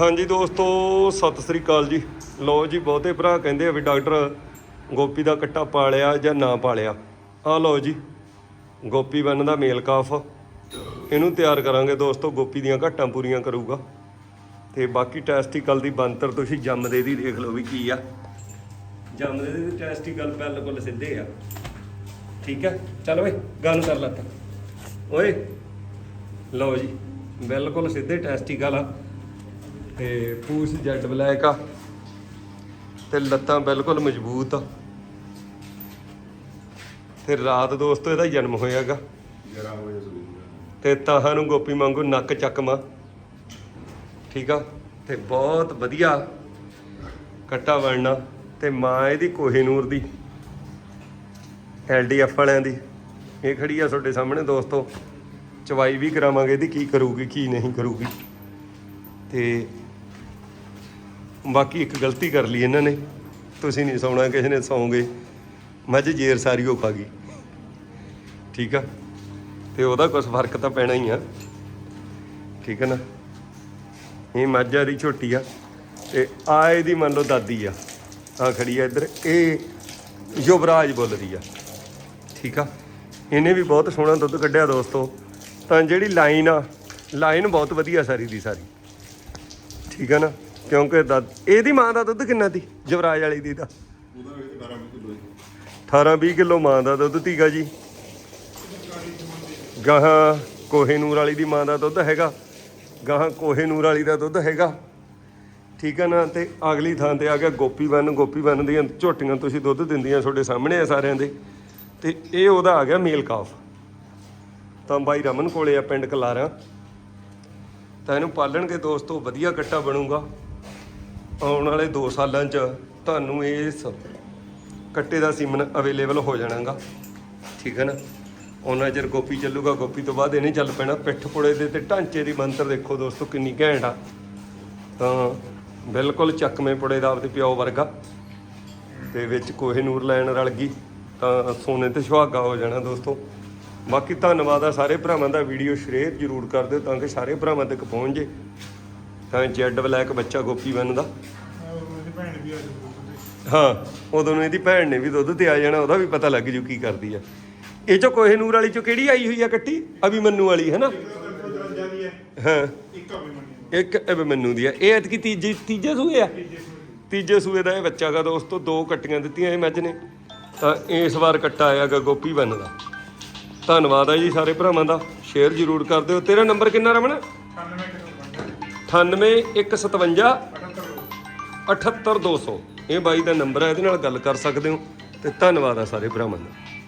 ਹਾਂਜੀ ਦੋਸਤੋ, ਸਤਿ ਸ੍ਰੀ ਅਕਾਲ ਜੀ। ਲੋ ਜੀ, ਬਹੁਤੇ ਭਰਾ ਕਹਿੰਦੇ ਆ ਵੀ ਡਾਕਟਰ ਗੋਪੀ ਦਾ ਕੱਟਾ ਪਾਲਿਆ ਜਾਂ ਨਾ ਪਾਲਿਆ। ਆ ਲਓ ਜੀ, ਗੋਪੀ ਬੰਨ ਦਾ ਮੇਲ ਕਾਫ। ਇਹਨੂੰ ਤਿਆਰ ਕਰਾਂਗੇ ਦੋਸਤੋ, ਗੋਪੀ ਦੀਆਂ ਘਾਟਾਂ ਪੂਰੀਆਂ ਕਰੂਗਾ। ਤੇ ਬਾਕੀ ਟੈਸਟੀਕਲ ਦੀ ਬੰਤਰ ਤੁਸੀਂ ਜੰਮਦੇ ਦੀ ਦੇਖ ਲਓ ਵੀ ਕੀ ਆ। ਜੰਮਦੇ ਦੇ ਟੈਸਟੀਕਲ ਬਿਲਕੁਲ ਸਿੱਧੇ ਆ। ਠੀਕ ਹੈ ਚੱਲ ਓਏ ਗੱਲ ਕਰ ਲੱਤ। ਓਏ, ਲਓ ਜੀ, ਬਿਲਕੁਲ ਸਿੱਧੇ ਟੈਸਟੀਕਲ ਆ। ਤੇ ਪੂਛ ਜੈਡ ਬਲੈਕ ਆ ਤੇ ਲੱਤਾਂ ਬਿਲਕੁਲ ਮਜ਼ਬੂਤ ਆ। ਤੇ ਰਾਤ ਦੋਸਤੋ ਇਹਦਾ ਜਨਮ ਹੋਇਆਗਾ। 11 ਵਜੇ ਸਵੇਰ ਤੇ ਤਾਹਾਂ ਨੂੰ ਗੋਪੀ ਵਾਂਗੂ ਨੱਕ ਚੱਕਮਾ ਠੀਕ ਆ? ਤੇ ਬਹੁਤ ਵਧੀਆ ਕੱਟਾ ਬਣਨਾ। ਤੇ ਮਾਂ ਇਹਦੀ ਕੋਹੇਨੂਰ ਦੀ ਐਲਡੀਐਫ ਵਾਲਿਆਂ ਦੀ। ਇਹ ਖੜੀ ਆ ਤੁਹਾਡੇ ਸਾਹਮਣੇ ਦੋਸਤੋ। ਚਵਾਈ ਵੀ ਕਰਾਵਾਂਗੇ ਇਹਦੀ ਕੀ ਕਰੂਗੀ ਕੀ ਨਹੀਂ ਕਰੂਗੀ। ਤੇ ਬਾਕੀ ਇੱਕ ਗਲਤੀ ਕਰ ਲਈ ਇਹਨਾਂ ਨੇ। ਤੁਸੀਂ ਨਹੀਂ ਸੌਣਾ, ਕਿਸੇ ਨੇ ਸੌਂਗੇ। ਮੱਝ ਜੇਰ ਸਾਰੀ ਉਹ ਖਾ ਗਈ। ਠੀਕ ਆ? ਤੇ ਉਹਦਾ ਕੁਝ ਫ਼ਰਕ ਤਾਂ ਪੈਣਾ ਹੀ ਆ। ਠੀਕ ਹੈ ਨਾ? ਇਹ ਮਾਝਾ ਦੀ ਝੋਟੀ ਆ। ਤੇ ਆ ਇਹਦੀ ਮੰਨ ਲਓ ਦਾਦੀ ਆ। ਆ ਖੜੀ ਆ ਇੱਧਰ। ਇਹ ਯੁਵਰਾਜ ਬੋਲਦੀ ਆ। ਠੀਕ ਆ? ਇਹਨੇ ਵੀ ਬਹੁਤ ਸੋਹਣਾ ਦੁੱਧ ਕੱਢਿਆ ਦੋਸਤੋ। ਤਾਂ ਜਿਹੜੀ ਲਾਈਨ ਆ, ਲਾਈਨ ਬਹੁਤ ਵਧੀਆ ਸਾਰੀ ਦੀ ਸਾਰੀ। ਠੀਕ ਆ ਨਾ? ਕਿਉਂਕਿ ਦਾ ਇਹਦੀ ਮਾਂ ਦਾ ਦੁੱਧ ਕਿੰਨਾ ਸੀ? ਯੁਵਰਾਜ ਵਾਲੀ ਦੀ ਦਾ ਉਹਦਾ ਵੀ 12 ਕਿਲੋ 18 20 ਕਿਲੋ ਮਾਂ ਦਾ ਦੁੱਧ ਤੀਗਾ ਜੀ। ਗਾਹਾਂ ਕੋਹੇਨੂਰ ਵਾਲੀ ਦੀ ਮਾਂ ਦਾ ਦੁੱਧ ਹੈਗਾ। ਗਾਹਾਂ ਕੋਹੇਨੂਰ ਵਾਲੀ ਦਾ ਦੁੱਧ ਹੈਗਾ। ਠੀਕ ਹੈ ਨਾ? ਤੇ ਅਗਲੀ ਥਾਂ ਤੇ ਆ ਗਿਆ ਗੋਪੀ ਬੰਨ। ਗੋਪੀ ਬੰਨ ਦੀਆਂ ਝੋਟੀਆਂ ਤੁਸੀਂ ਦੁੱਧ ਦਿੰਦੀਆਂ ਤੁਹਾਡੇ ਸਾਹਮਣੇ ਆ ਸਾਰਿਆਂ ਦੇ। ਤੇ ਇਹ ਉਹਦਾ ਆ ਗਿਆ ਮੇਲ ਕਾਫ। ਤਾਂ ਬਾਈ ਰਮਨ ਕੋਲੇ ਆ ਪਿੰਡ ਕਲਾਰਾ। ਤਾਂ ਇਹਨੂੰ ਪਾਲਣਗੇ ਦੋਸਤੋ ਵਧੀਆ ਕੱਟਾ ਬਣੂਗਾ। ਆਉਣ ਵਾਲੇ 2 ਸਾਲਾਂ 'ਚ ਤੁਹਾਨੂੰ ਇਸ ਕੱਟੇ ਦਾ ਸੀਮਨ ਅਵੇਲੇਬਲ ਹੋ ਜਾਣਾਗਾ। ਠੀਕ ਹੈ ਨਾ? ਉਹਨਾਂ ਚਿਰ ਗੋਪੀ ਚੱਲੂਗਾ, ਗੋਪੀ ਤੋਂ ਬਾਅਦ ਇਹਨੇ ਚੱਲ ਪੈਣਾ। ਪਿੱਠ ਪੁੜੇ ਦੇ ਤੇ ਢਾਂਚੇ ਦੀ ਮੰਤਰ ਦੇਖੋ ਦੋਸਤੋ, ਕਿੰਨੀ ਘੈਂਟ ਆ। ਤਾਂ ਬਿਲਕੁਲ ਚੱਕਵੇਂ ਪੁੜੇ ਦਾ ਆਪਦੇ ਪਿਓ ਵਰਗਾ। ਤੇ ਵਿੱਚ ਕੋਹੇ ਨੂਰ ਲੈਣ ਰਲ ਗਈ। ਤਾਂ ਸੋਨੇ ਤੇ ਸੁਹਾਗਾ ਹੋ ਜਾਣਾ ਦੋਸਤੋ। ਬਾਕੀ ਧੰਨਵਾਦ ਆ ਸਾਰੇ ਭਰਾਵਾਂ ਦਾ। ਵੀਡੀਓ ਸ਼ੇਅਰ ਜ਼ਰੂਰ ਕਰ ਦਿਓ ਤਾਂ ਕਿ ਸਾਰੇ ਭਰਾਵਾਂ ਤੱਕ ਪਹੁੰਚ ਜੇ। ਤਾਂ ਜੈਡ ਬਲੈਕ ਬੱਚਾ ਗੋਪੀ ਬਨ ਦਾ। ਉਹਦੀ ਭੈਣ ਵੀ ਆ ਜਾਊਗੀ ਹਾਂ ਉਦੋਂ ਨੂੰ ਇਹਦੀ ਭੈਣ ਨੇ ਵੀ ਦੁੱਧ ਤੇ ਆ ਜਾਣਾ ਉਹਦਾ ਵੀ ਪਤਾ ਲੱਗ ਜੂ ਕੀ ਕਰਦੀ ਆ। ਇਹ ਚੋਂ ਕੋਹੇ ਨੂਰ ਵਾਲੀ ਚੋਂ ਕਿਹੜੀ ਆਈ ਹੋਈ ਆ ਕੱਟੀ? ਅਭਿਮੰਨੂ ਵਾਲੀ ਹੈ ਨਾ? ਹੈ ਹਾਂ। ਇੱਕ ਵੀ ਮੰਨੀ ਦੀ ਆ। ਇਹ ਐਤਕੀ ਤੀਜੇ ਤੀਜੇ ਸੂਏ ਆ? ਤੀਜੇ ਸੂਏ ਦਾ। ਇਹ ਬੱਚਾ ਗਾ ਦੋਸਤੋ ਦੋ ਕੱਟੀਆਂ ਦਿੱਤੀਆਂ ਇਹ ਮੱਝ ਨੇ। ਤਾਂ ਇਸ ਵਾਰ ਕੱਟਾ ਆਇਆਗਾ ਗੋਪੀ ਬੰਨ ਦਾ। ਧੰਨਵਾਦ ਆ ਜੀ ਸਾਰੇ ਭਰਾਵਾਂ ਦਾ। ਸ਼ੇਅਰ ਜ਼ਰੂਰ ਕਰ ਦਿਓ। ਤੇਰਾ ਨੰਬਰ ਕਿੰਨਾ ਰਮਨ? 98 98157 78 78200 ਇਹ ਬਾਈ ਦਾ ਨੰਬਰ ਹੈ, ਇਹਦੇ ਨਾਲ ਗੱਲ ਕਰ ਸਕਦੇ ਹੋ। ਤੇ ਧੰਨਵਾਦ ਆ ਸਾਰੇ ਭਰਾਵਾਂ ਦਾ।